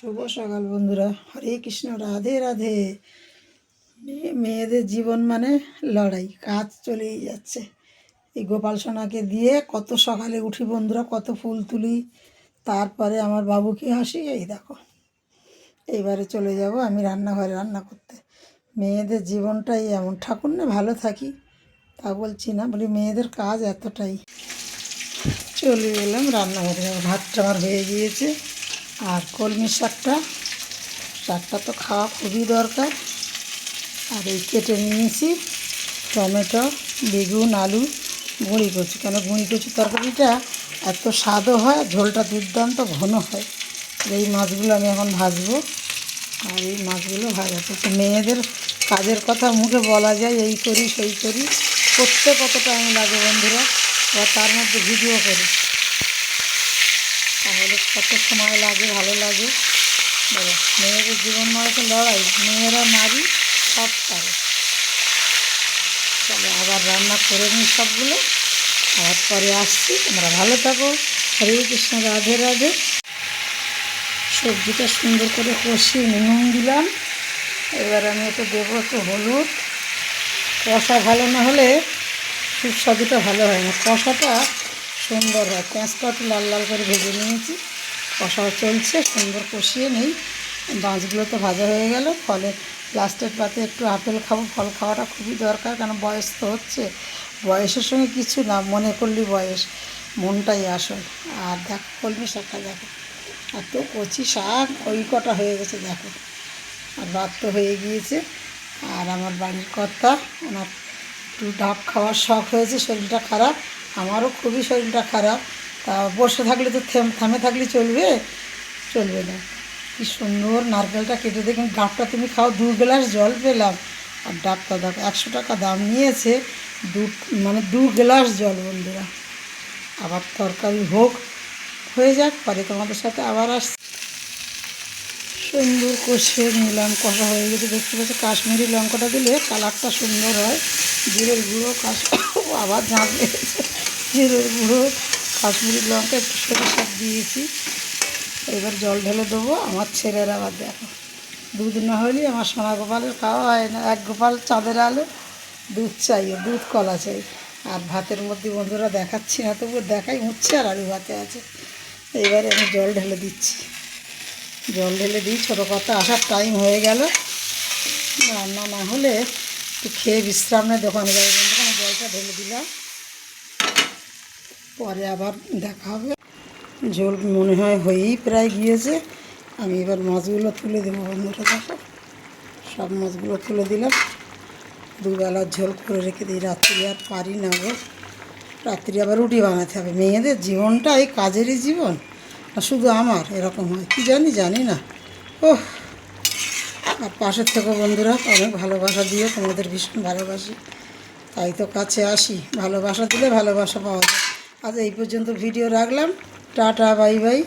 শুভ সকাল বন্ধুরা। হরে কৃষ্ণ, রাধে রাধে। মেয়ে- মেয়েদের জীবন মানে লড়াই, কাজ চলেই যাচ্ছে। এই গোপাল সোনাকে দিয়ে কত সকালে উঠি বন্ধুরা, কত ফুল তুলি, তারপরে আমার বাবুকে হাসি, এই দেখো। এইবারে চলে যাব আমি রান্নাঘরে রান্না করতে। মেয়েদের জীবনটাই এমন। ঠাকুর না ভালো থাকি, তা বলছি না, বলি মেয়েদের কাজ এতটাই। চলে এলাম রান্নাঘরে ভাতটা আমার হয়ে গিয়েছে। আর কলমি শাকটা শাকটা তো খাওয়া খুবই দরকার। আর এই কেটে নিয়েছি টমেটো, বেগুন, আলু গুঁড়ি কচু। কেন গুঁড়ি কচু তরকারিটা এত স্বাদও হয়, ঝোলটা দুর্দান্ত ঘন হয়। এই মাছগুলো আমি এখন ভাজবো। আর এই মাছগুলো ভাজা। তো মেয়েদের কাজের কথা মুখে বলা যায়, এই করি, সেই করি। করতে কত টাইম লাগে বন্ধুরা তার মধ্যে ভিডিও করি। কত সময় লাগে, ভালো লাগে। বলো, মেয়েদের জীবন মানে তো লড়াই, মেয়েরা নারী সব পারে। তাহলে আবার রান্না করে নিই সবগুলো। আবার পরে আসছি, তোমরা ভালো থাকো। হরে কৃষ্ণ, রাধে রাধে। সবজিটা সুন্দর করে কষিয়ে নুন দিলাম। এবার আমি একটু দেবো একটু হলুদ। কষা ভালো না হলে সুস্বাদুটা ভালো হয় না। কষাটা সুন্দর হয়। পেঁয়াজটা একটু লাল লাল করে ভেজে নিয়েছি। কষা চলছে, সুন্দর কষিয়ে নেই। মাছগুলো তো ভাজা হয়ে গেল। ফলে লাস্টের পাতে একটু আপেল খাব, ফল খাওয়াটা খুবই দরকার কারণ বয়স তো হচ্ছে। বয়সের সঙ্গে কিছু না, মনে করলি বয়স, মনটাই আসল। আর দেখো, কলমি শাকটা দেখো। এত কচি শাক, ওই কটা হয়ে গেছে, দেখো। আর রাত তো হয়ে গিয়েছে। আর আমার বাড়ির কর্তা, ওনার একটু ডাব খাওয়ার শখ হয়েছে, শরীরটা খারাপ। আমারও খুবই শরীরটা খারাপ। তা বসে থাকলে তো থেম থামে থাকলে চলবে চলবে না। কি সুন্দর নারকেলটা কেটে দেখুন ডাবটা তুমি খাও, দু গ্লাস জল পেলাম। আর ডাবটা দেখো, একশো টাকা দাম নিয়েছে, দু মানে দু গ্লাস জল বন্ধুরা। আবার তরকারি হোক, হয়ে যাক, পরে তোমাদের সাথে আবার আস সুন্দর কষে নিলাম, কষা হয়ে গেছে, দেখতে পাচ্ছি কাশ্মীরি লঙ্কাটা দিলে কালারটা সুন্দর হয়। জিরের গুঁড়ো, কাশ আবার ঝাঁপ জিরের গুঁড়ো। কাশ্মীরি লঙ্কা একটু সরিষা দিয়েছি। এবার জল ঢেলে দেবো। আমার ছেলের আবার দেখো। দুধ না হলে আমার সোনা গোপালের খাওয়া হয় না। এক গোপাল চাঁদের আলো, দুধ চাই, দুধ কলা চাই। আর ভাতের মধ্যে বন্ধুরা দেখাচ্ছি না তবু দেখাই হচ্ছে আর আলু ভাতে আছে। এবারে আমি জল ঢেলে দিচ্ছি। জল ঢেলে দিই, ছোটো কথা আসার টাইম হয়ে গেল। রান্না না হলে একটু খেয়ে বিশ্রাম নেয় দোকানে যাবে বন্ধুরা, আমি জলটা ঢেলে দিলাম। পরে আবার দেখা হবে। ঝোল মনে হয় হয়েই প্রায় গিয়েছে। আমি এবার মাছগুলো তুলে দেবো বন্ধুরা, দেখো। সব মাছগুলো তুলে দিলাম। দুবেলার ঝোল করে রেখে দিই। রাত্রি আর পারি না গো। রাত্রি আবার রুটি বানাতে হবে। মেয়েদের জীবনটা এই কাজেরই জীবন, না শুধু আমার, এরকম হয়। কি জানি জানি না। ও আর পাশের থেকে বন্ধুরা, অনেক ভালোবাসা দিয়ে তোমাদের ভীষণ ভালোবাসি। তাই তো কাছে আসি। ভালোবাসা দিলে ভালোবাসা পাওয়া যায়। আজ এই পর্যন্ত ভিডিও রাখলাম। Tata bye bye.